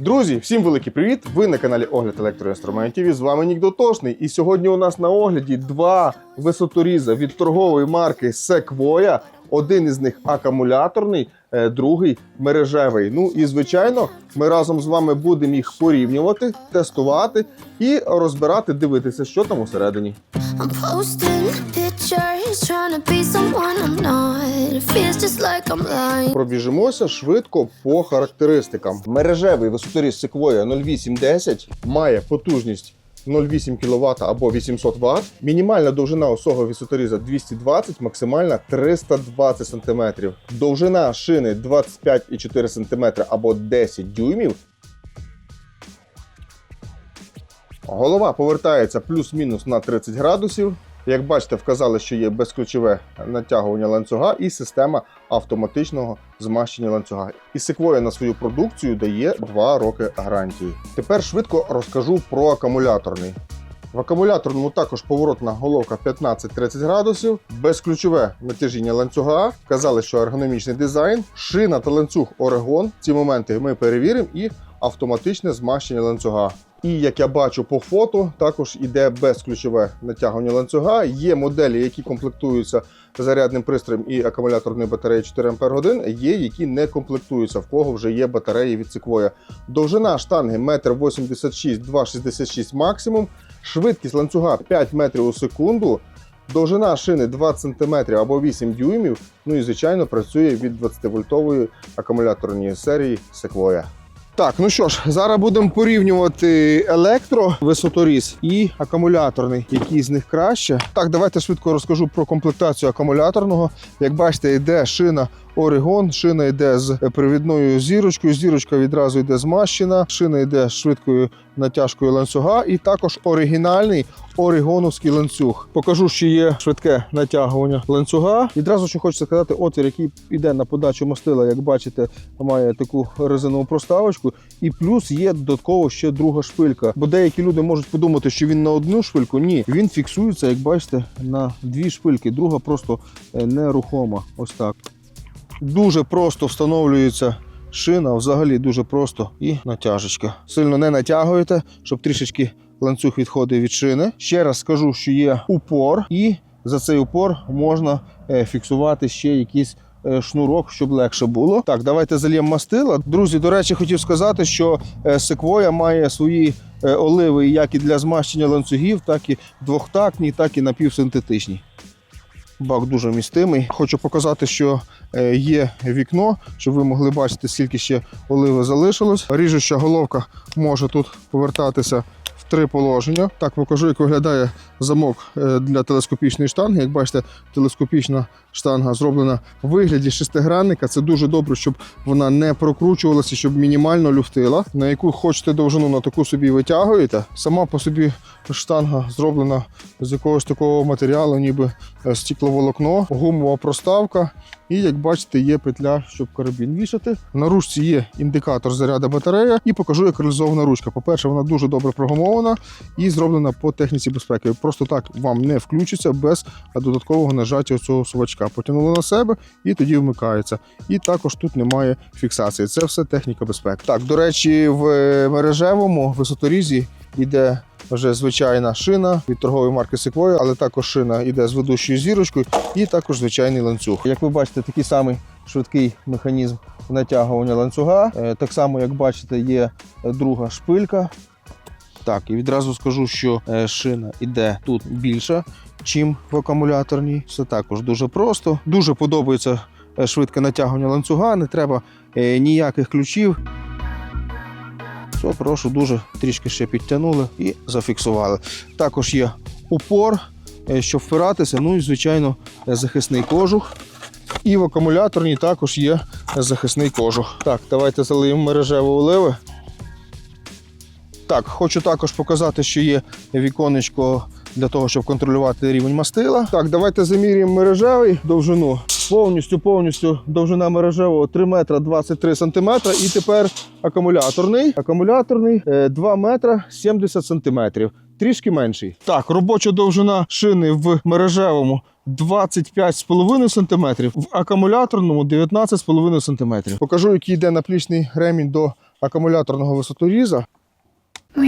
Друзі, всім великий привіт! Ви на каналі Огляд електроінструментів. І з вами Нік Дотошний. І сьогодні у нас на огляді два висоторіза від торгової марки Sequoia. Один із них акумуляторний, е, другий мережевий. Ну і звичайно, ми разом з вами будемо їх порівнювати, тестувати і розбирати, дивитися, що там усередині. Пробіжимося швидко по характеристикам. Мережевий висоторіз Sequoia 0810 має потужність 0,8 кВт або 800 Вт. Мінімальна довжина усього висоторіза 220, максимальна 320 см. Довжина шини 25,4 см або 10 дюймів. Голова повертається плюс-мінус на 30 градусів. Як бачите, вказали, що є безключове натягування ланцюга і система автоматичного змащення ланцюга. І Sequoia на свою продукцію дає 2 роки гарантії. Тепер швидко розкажу про акумуляторний. В акумуляторному також поворотна головка 15-30 градусів, безключове натяжіння ланцюга. Казали, що ергономічний дизайн, шина та ланцюг Орегон. Ці моменти ми перевіримо і автоматичне змащення ланцюга. І як я бачу по фото, також іде безключове натягування ланцюга. Є моделі, які комплектуються зарядним пристроєм і акумуляторною батареєю 4 Ах, є, які не комплектуються, в кого вже є батареї від Sequoia. Довжина штанги 1,86 м, 2,66 максимум, швидкість ланцюга 5 метрів у секунду. Довжина шини 20 см або 8 дюймів. Ну і звичайно працює від 20-вольтової акумуляторної серії Sequoia. Так, ну що ж, зараз будемо порівнювати електро висоторіз і акумуляторний. Який з них краще? Так, давайте швидко розкажу про комплектацію акумуляторного. Як бачите, йде шина Орегон, шина йде з привідною зірочкою. Зірочка відразу йде змащена, шина йде швидкою натяжкою ланцюга, і також оригінальний орегоновський ланцюг. Покажу, що є швидке натягування ланцюга. Відразу що хочеться сказати, отвір, який йде на подачу мастила, як бачите, має таку резинову проставочку. І плюс є додатково ще друга шпилька. Бо деякі люди можуть подумати, що він на одну шпильку. Ні, він фіксується, як бачите, на дві шпильки. Друга просто е, нерухома. Ось так. Дуже просто встановлюється шина, взагалі дуже просто і натяжечка. Сильно не натягуєте, щоб трішечки ланцюг відходив від шини. Ще раз скажу, що є упор, і за цей упор можна е, фіксувати ще якийсь. е, Шнурок, щоб легше було. Так, давайте зальємо мастила. Друзі, до речі, хотів сказати, що е, Sequoia має свої оливи як і для змащення ланцюгів, так і двохтактні, так і напівсинтетичні. Бак дуже містимий. Хочу показати, що е, є вікно, щоб ви могли бачити, скільки ще оливи залишилось. Ріжуща головка може тут повертатися три положення. Так покажу, як виглядає замок е, для телескопічної штанги. Як бачите, телескопічна штанга зроблена в вигляді шестигранника. Це дуже добре, щоб вона не прокручувалася, щоб мінімально люфтила. На яку хочете довжину, на таку собі витягуєте. Сама по собі штанга зроблена з якогось такого матеріалу, ніби е, стекловолокно, гумова проставка. І як бачите, є петля, щоб карабін вішати. На ручці є індикатор заряду батарея. І покажу, як реалізована ручка. По-перше, вона дуже добре прогумована і зроблена по техніці безпеки. Просто так вам не включиться без додаткового нажаття цього сувачка. Потягнули на себе і тоді вмикається. І також тут немає фіксації. Це все техніка безпеки. Так, до речі, в е, мережевому висоторізі йде вже звичайна шина від торгової марки Sequoia, але також шина йде з ведущою зірочкою і також звичайний ланцюг. Як ви бачите, такий самий швидкий механізм натягування ланцюга. Е, Так само, як бачите, є друга шпилька. Так, і відразу скажу, що е, шина йде тут більша, чим в акумуляторній. Це також дуже просто. Дуже подобається е, швидке натягування ланцюга, не треба ніяких ключів. Все, прошу, дуже трішки ще підтягнули і зафіксували. Також є упор, е, щоб впиратися, ну і, звичайно, захисний кожух. І в акумуляторній також є захисний кожух. Так, давайте залиємо мережеву оливи. Так, хочу також показати, що є віконечко для того, щоб контролювати рівень мастила. Так, давайте замірюємо мережевий довжину. Повністю, повністю довжина мережевого 3 метра 23 сантиметра. І тепер акумуляторний. Акумуляторний е, 2 метра 70 сантиметрів. Трішки менший. Так, робоча довжина шини в мережевому 25,5 см, в акумуляторному 19,5 см. Покажу, який йде наплічний ремінь до акумуляторного висоторіза.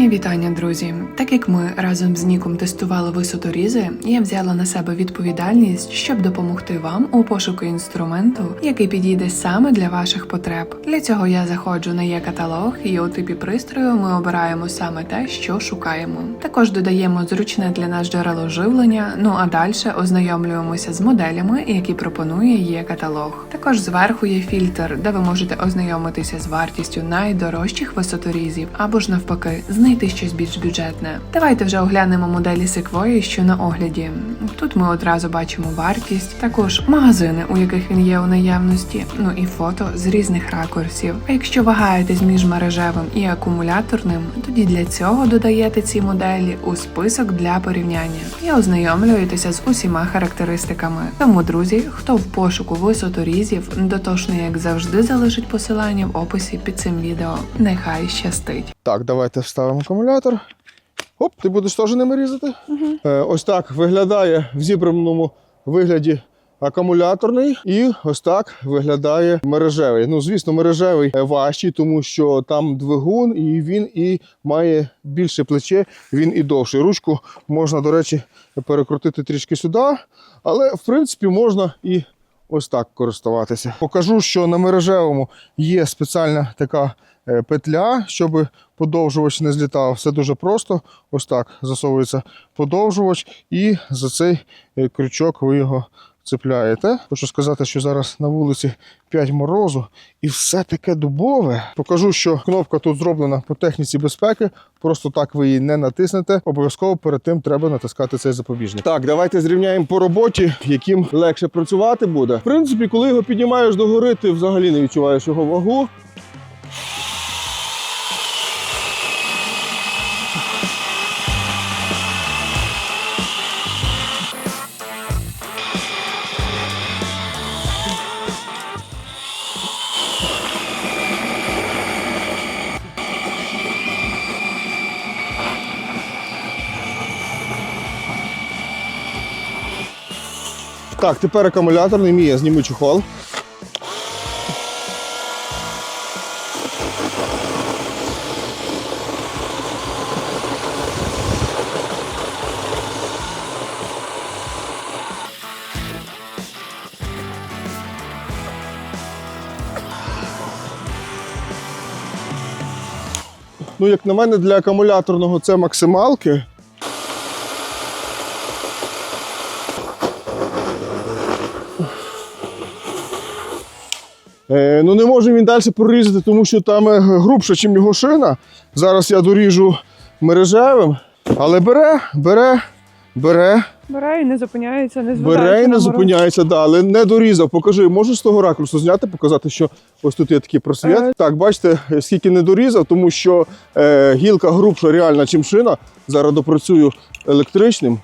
Мої вітання, друзі. Так як ми разом з Ніком тестували висоторізи, я взяла на себе відповідальність, щоб допомогти вам у пошуку інструменту, який підійде саме для ваших потреб. Для цього я заходжу на є каталог, і у типі пристрою ми обираємо саме те, що шукаємо. Також додаємо зручне для нас джерело живлення. Ну а далі ознайомлюємося з моделями, які пропонує є каталог. Також зверху є фільтр, де ви можете ознайомитися з вартістю найдорожчих висоторізів або ж навпаки знайти щось більш бюджетне. Давайте вже оглянемо моделі Sequoia, що на огляді. Тут ми одразу бачимо вартість, також магазини, у яких він є у наявності, ну і фото з різних ракурсів. А якщо вагаєтесь між мережевим і акумуляторним, тоді для цього додаєте ці моделі у список для порівняння і ознайомлюєтеся з усіма характеристиками. Тому, друзі, хто в пошуку висоторізів, дотошно як завжди залишить посилання в описі під цим відео. Нехай щастить. Так, давайте вставимо акумулятор. Оп, ти будеш теж ними різати. Е, ось так виглядає в зібраному вигляді акумуляторний, і ось так виглядає мережевий. Ну, звісно, мережевий е, важчий, тому що там двигун, і він і має більше плече, він і довший. Ручку можна, до речі, перекрутити трішки сюди, але в принципі можна і ось так користуватися. Покажу, що на мережевому є спеціальна така е, петля, щоб подовжувач не злітав. Все дуже просто. Ось так засовується подовжувач, і за цей е, крючок ви його цепляєте. Хочу сказати, що зараз на вулиці 5 морозу і все таке дубове. Покажу, що кнопка тут зроблена по техніці безпеки. Просто так ви її не натиснете. Обов'язково перед тим треба натискати цей запобіжник. Так, давайте зрівняємо по роботі, яким легше працювати буде. В принципі, коли його піднімаєш до гори, ти взагалі не відчуваєш його вагу. Так, тепер акумуляторний мій, я зніму чехол. Ну, як на мене, для акумуляторного це максималки. Ну не може він далі прорізати, тому що там е, грубша, ніж його шина. Зараз я доріжу мережевим. Але бере, бере, бере, Бере і не зупиняється, не бере і не зупиняється, да, але не дорізав. Покажи, можеш з того ракурсу зняти, показати, що ось тут є такий просвіт. Е. Так, бачите, скільки не дорізав, тому що е, гілка грубша реальна, чим шина. Зараз допрацюю електричним.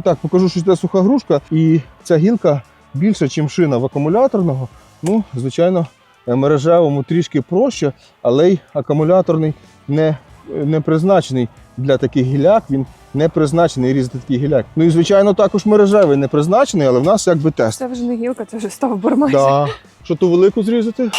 Так, покажу, що це суха грушка, і ця гілка більша, ніж шина в акумуляторного. Ну, звичайно, е, мережевому трішки проще, але й акумуляторний не, не призначений для таких гіляк. Він не призначений різати такий гіляк. Ну і звичайно, також мережевий не призначений, але в нас якби тест. Це вже не гілка, це вже стовбур майже. Да. Що ту велику зрізати?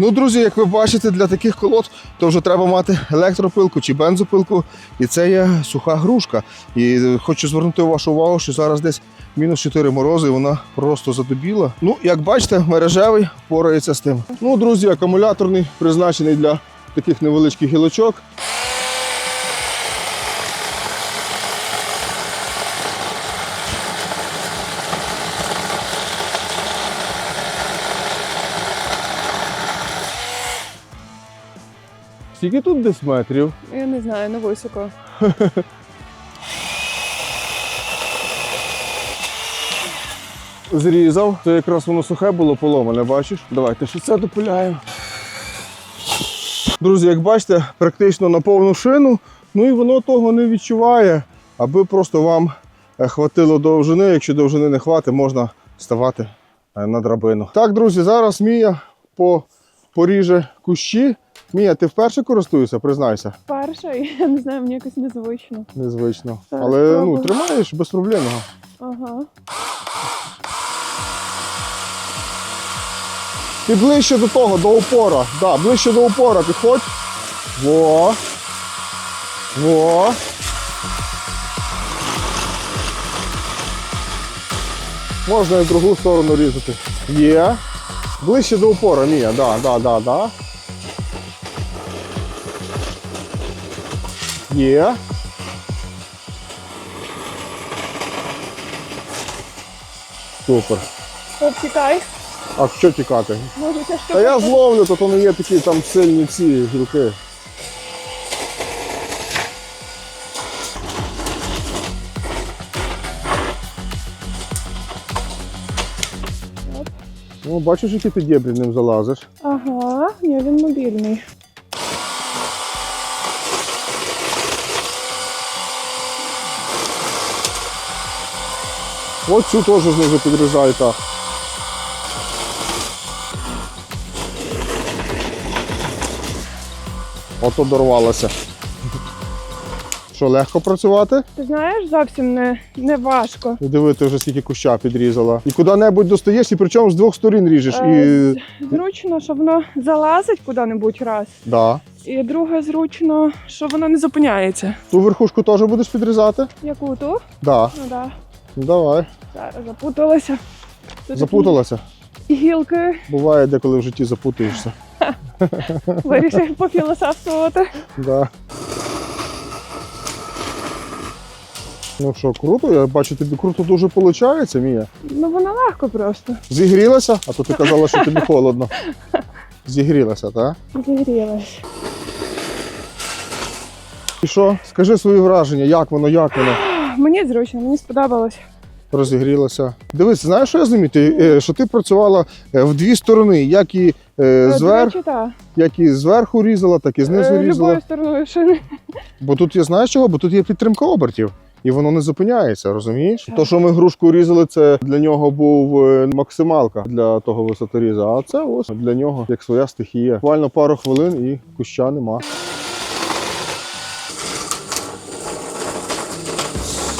Ну, друзі, як ви бачите, для таких колод то вже треба мати електропилку чи бензопилку. І це є суха грушка. І хочу звернути вашу увагу, що зараз десь мінус 4 морози, і вона просто задубіла. Ну, як бачите, мережевий порається з тим. Ну, друзі, акумуляторний призначений для таких невеличких гілочок. Скільки тут десь метрів? Я не знаю, ну високо. Зрізав, то якраз воно сухе було поломане, бачиш? Давайте ще це допиляємо. Друзі, як бачите, практично на повну шину, ну і воно того не відчуває. аби просто вам е, хватило довжини. Якщо довжини не хватить, можна ставати е, на драбину. Так, друзі, зараз Мія по, поріже кущі. Мія, ти вперше користуєшся, признайся. Перша, і я не знаю, мені якось незвично. Незвично. Так, Але ну, тримаєш без проблемного. Ага. І ближче до того, до упора. Да, ближче до упора підходь. Во. Во. Можна і в другу сторону різати. Є. Ближче до упора, Мія, да, да, да, да. Є. Супер. Обтікай. А що тікати? Може, ця Та штука. я зловлю, то, то не є такі там сильні ці. Оп. Ну, бачиш, які ти дєбрі ним залазиш. Ага, ні, він мобільний. От цю теж знизу підрізай так. Ото дорвалося. Що, легко працювати? Ти знаєш, зовсім не, не важко. І диви, ти вже скільки куща підрізала. І куди-небудь достаєш, і причому з двох сторін ріжеш. І... Е, Зручно, що воно залазить куди-небудь раз. Да. І друге зручно, що воно не зупиняється. Ту верхушку теж будеш підрізати? Яку ту? Да. Ну да. Ну, Давай. Зараз запуталася. Тут Запуталася. Гілки. Буває, деколи в житті запутаєшся. Вирішив пофілософствувати. Да. Ну що, круто, я бачу, тобі круто дуже виходить, Мія. Ну воно легко просто. Зігрілася, а то ти казала, що тобі холодно. Зігрілася, так? Зігрілась. І що? Скажи свої враження, як воно, як воно Мені зручно, мені сподобалось. розігрілося. Дивись, знаєш, що я замітив? Е, Що ти працювала е, в дві сторони, як і, е, зверх, речі, як і зверху різала, так і знизу різала. Любою стороною шини. Бо тут є знаєш чого? Бо тут є підтримка обертів. І воно не зупиняється, розумієш? Так. То, що ми грушку різали, це для нього був максималка для того висоторіза. А це ось для нього як своя стихія. Буквально пару хвилин і куща нема.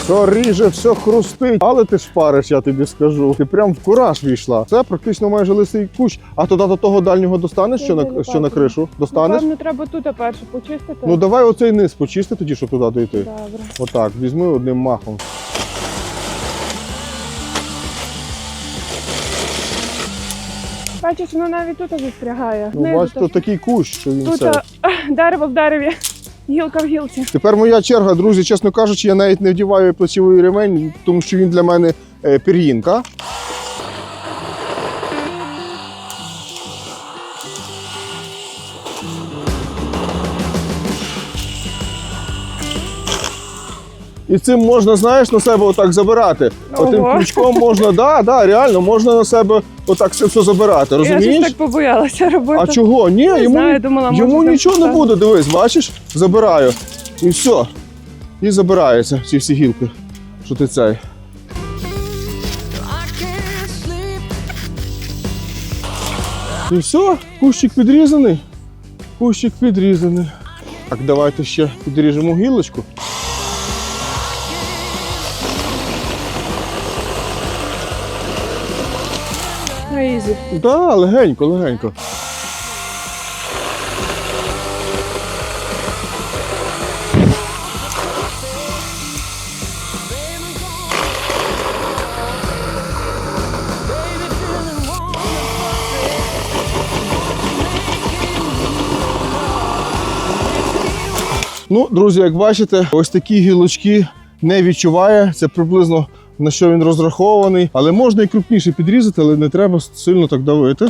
Все ріже, все хрустить, але ти шпариш, я тобі скажу. Ти прям в кураж війшла. Це практично майже лисий кущ. А туди до того дальнього достанеш, що на, що на кришу? Достанеш? Напевно, треба тут перше почистити. Ну давай оцей низ почисти тоді, щоб туди дойти. Добре. Отак, візьми одним махом. Бачиш, воно навіть тут застрягає. Ну, Знизу так. такий кущ, що він Тут це. а, дерево в дереві, гілка в гілці. Тепер моя черга, друзі, чесно кажучи, я навіть не вдіваю плечовий ремень, тому що він для мене е, пір'їнка. І цим можна, знаєш, на себе отак забирати. Отим Ого. крючком можна, да, да, реально, можна на себе отак це все забирати. Я Розумієш? щось так побоялася робити. А чого? Ні, Не йому, знаю, думала, йому так нічого не буде. Дивись, бачиш? Забираю. І все. І забираються ці всі гілки. Що ти цей? І все, кущик підрізаний. Кущик підрізаний. Так, давайте ще підріжемо гілочку. Так, да, легенько, легенько. Ну, друзі, як бачите, ось такі гілочки не відчуває. Це приблизно на що він розрахований. Але можна і крупніше підрізати, але не треба сильно так давити.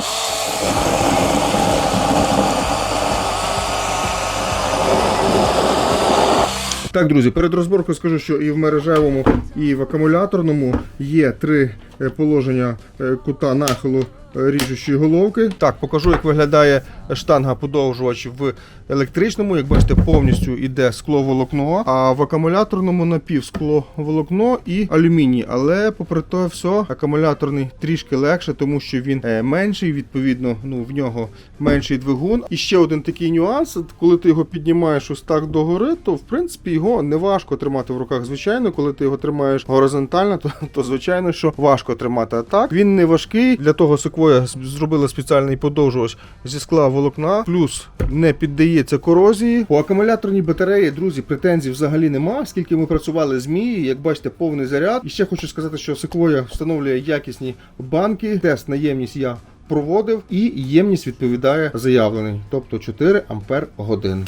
Так, друзі, перед розборкою скажу, що і в мережевому, і в акумуляторному є три е, положення е, кута нахилу ріжучої головки. Так, покажу, як виглядає штанга подовжувач в електричному. Як бачите, повністю йде скловолокно, а в акумуляторному напівскло волокно і алюміній. Але попри те все, акумуляторний трішки легше, тому що він е, менший, відповідно, ну в нього менший двигун. І ще один такий нюанс: коли ти його піднімаєш ось так догори, то в принципі його не важко тримати в руках. Звичайно, коли ти його тримаєш горизонтально, то, то звичайно, що важко тримати. А так він не важкий. Для того секвоя зробили спеціальний подовжувач зі скла волокна, плюс не піддається корозії. По акумуляторній батареї, друзі, претензій взагалі нема. Скільки ми працювали з Мії, як бачите, повний заряд. І ще хочу сказати, що секвоя встановлює якісні банки. Тест на ємність я проводив, і ємність відповідає заявлений, тобто 4 ампер годин.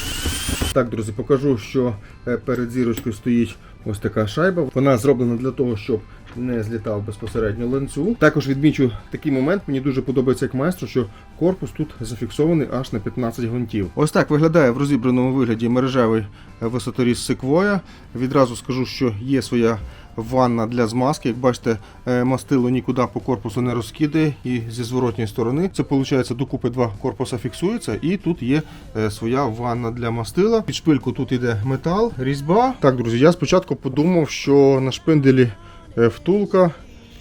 Так, друзі, покажу, що е, перед зірочкою стоїть ось така шайба. Вона зроблена для того, щоб не злітав безпосередньо ланцюг. Також відмічу такий момент. Мені дуже подобається як майстру, що корпус тут зафіксований аж на 15 гвинтів. Ось так виглядає в розібраному вигляді мережевий е, висоторіз Sequoia. Відразу скажу, що є своя ванна для змазки. Як бачите, е, мастило нікуди по корпусу не розкидає і зі зворотньої сторони. Це виходить докупи два корпуса фіксується, і тут є е, своя ванна для мастила. Під шпильку тут іде метал, різьба. Так, друзі, я спочатку подумав, що на шпинделі втулка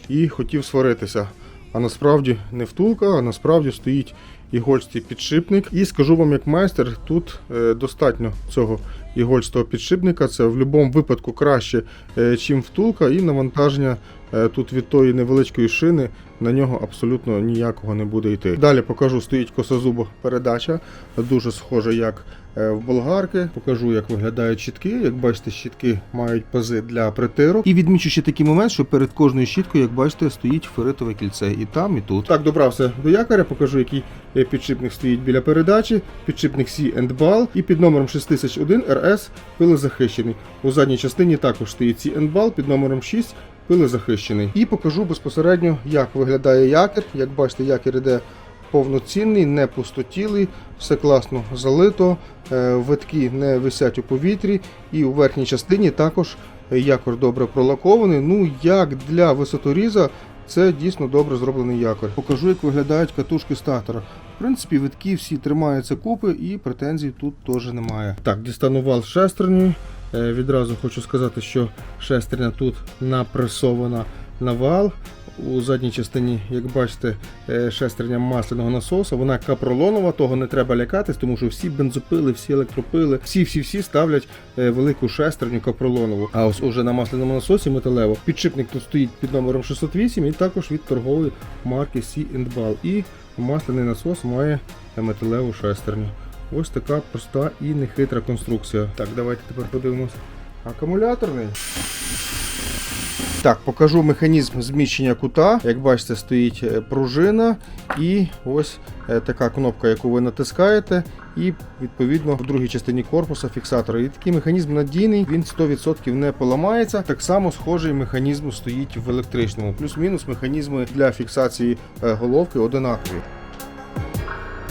і хотів сваритися. А насправді не втулка, а насправді стоїть ігольстий підшипник. І скажу вам, як майстер, тут е, достатньо цього ігольстого підшипника. Це в будь-якому випадку краще, ніж втулка, і навантаження е, тут від тої невеличкої шини на нього абсолютно ніякого не буде йти. Далі покажу, стоїть косозуба передача, дуже схожа як е, в болгарки. Покажу, як виглядають щітки. Як бачите, щітки мають пази для притирок. І відмічу ще такий момент, що перед кожною щіткою, як бачите, стоїть феритове кільце і там, і тут. Так, добрався до якоря, покажу, який е, підшипник стоїть біля передачі. Підшипник C Ball і під номером 6001 RS пилозахищений. У задній частині також стоїть C Ball під номером 6 пилозахищений. І покажу безпосередньо, як виглядає якір. Як бачите, якір іде повноцінний, не пустотілий, все класно залито, е, витки не висять у повітрі, і у верхній частині також якор добре пролакований. Ну, як для висоторіза, це дійсно добре зроблений якор. Покажу, як виглядають катушки статора. В принципі, витки всі тримаються купи і претензій тут теж немає. Так, дістану вал. Е, Відразу хочу сказати, що шестерня тут напресована на вал. У задній частині, як бачите, е, шестерня масляного насоса, вона капролонова, того не треба лякатись, тому що всі бензопили, всі електропили, всі-всі-всі ставлять е, велику шестерню капролонову. А ось уже на масляному насосі металево. Підшипник тут стоїть під номером 608 і також від торгової марки C Ball. І масляний насос має металеву шестерню. Ось така проста і нехитра конструкція. Так, давайте тепер подивимось. Акумуляторний. Так, покажу механізм зміщення кута. Як бачите, стоїть е, пружина і ось е, така кнопка, яку ви натискаєте, і відповідно в другій частині корпуса фіксатора. І такий механізм надійний, він 100% не поламається. Так само схожий механізм стоїть в електричному. Плюс-мінус механізми для фіксації е, головки одинакові.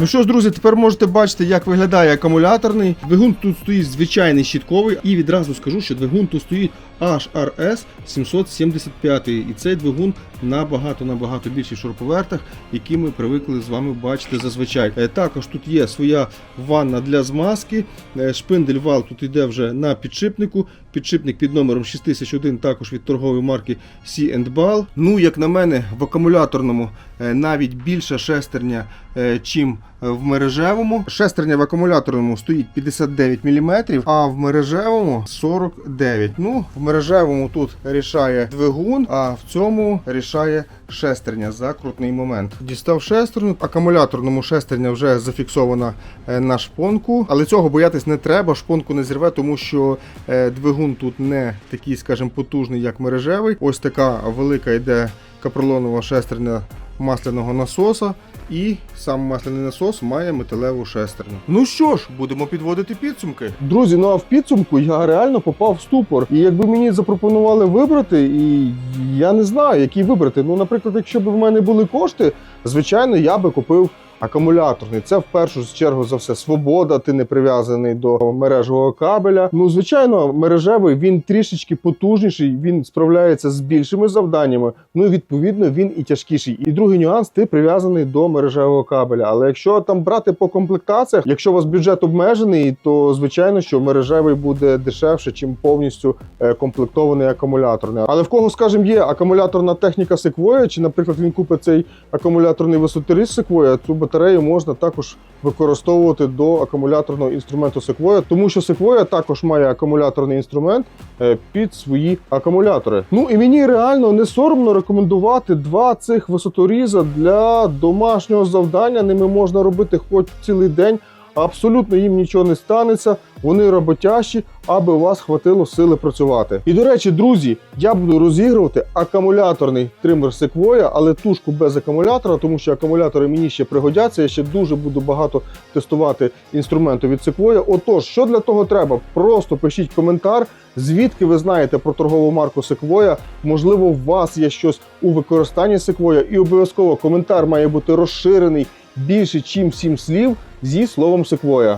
Ну що ж, друзі, тепер можете бачити, як виглядає акумуляторний. Двигун тут стоїть звичайний щітковий, і відразу скажу, що двигун тут стоїть HRS 775. І цей двигун набагато набагато більший в шуруповертах, які ми привикли з вами бачити зазвичай. Е, Також тут є своя ванна для змазки. Е, Шпиндель вал тут йде вже на підшипнику. Підшипник під номером 6001 також від торгової марки C Ball. Ну, як на мене, в акумуляторному е, навіть більша шестерня, чим в мережевому. Шестерня в акумуляторному стоїть 59 мм, а в мережевому 49. Ну, в мережевому тут рішає двигун, а в цьому рішає шестерня за крутний момент. Дістав шестерню. Акумуляторному шестерня вже зафіксована е, на шпонку, але цього боятись не треба. Шпонку не зірве, тому що е, двигун тут не такий, скажімо, потужний, як мережевий. Ось така велика йде капролонова шестерня масляного насоса. І сам масляний насос має металеву шестерню. Ну що ж, будемо підводити підсумки. Друзі, ну а в підсумку я реально попав в ступор. І якби мені запропонували вибрати, і я не знаю, який вибрати. Ну, наприклад, якщо б в мене були кошти, звичайно, я би купив акумуляторний. Це в першу чергу за все свобода. Ти не прив'язаний до мережевого кабеля. Ну, звичайно, мережевий він трішечки потужніший, він справляється з більшими завданнями. Ну і відповідно він і тяжкіший. І другий нюанс: ти прив'язаний до мережевого кабеля. Але якщо там брати по комплектаціях, якщо у вас бюджет обмежений, то звичайно, що мережевий буде дешевше, чим повністю е, комплектований акумуляторний. Але в кого, скажімо, є акумуляторна техніка Sequoia, чи, наприклад, він купить цей акумуляторний висоторіз Sequoia, цю батарею можна також використовувати до акумуляторного інструменту Sequoia, тому що Sequoia також має акумуляторний інструмент е, під свої акумулятори. Ну і мені реально не соромно рекомендувати два цих висоторіза для домашнього завдання. Ними можна робити хоч цілий день. Абсолютно їм нічого не станеться, вони роботящі, аби у вас хватило сили працювати. І до речі, друзі, я буду розігрувати акумуляторний тример Sequoia, але тушку без акумулятора, тому що акумулятори мені ще пригодяться. Я ще дуже буду багато тестувати інструменту від Sequoia. Отож, що для того треба? Просто пишіть коментар, звідки ви знаєте про торгову марку Sequoia. Можливо, у вас є щось у використанні Sequoia, і обов'язково коментар має бути розширений більше, чим сім слів зі словом Sequoia.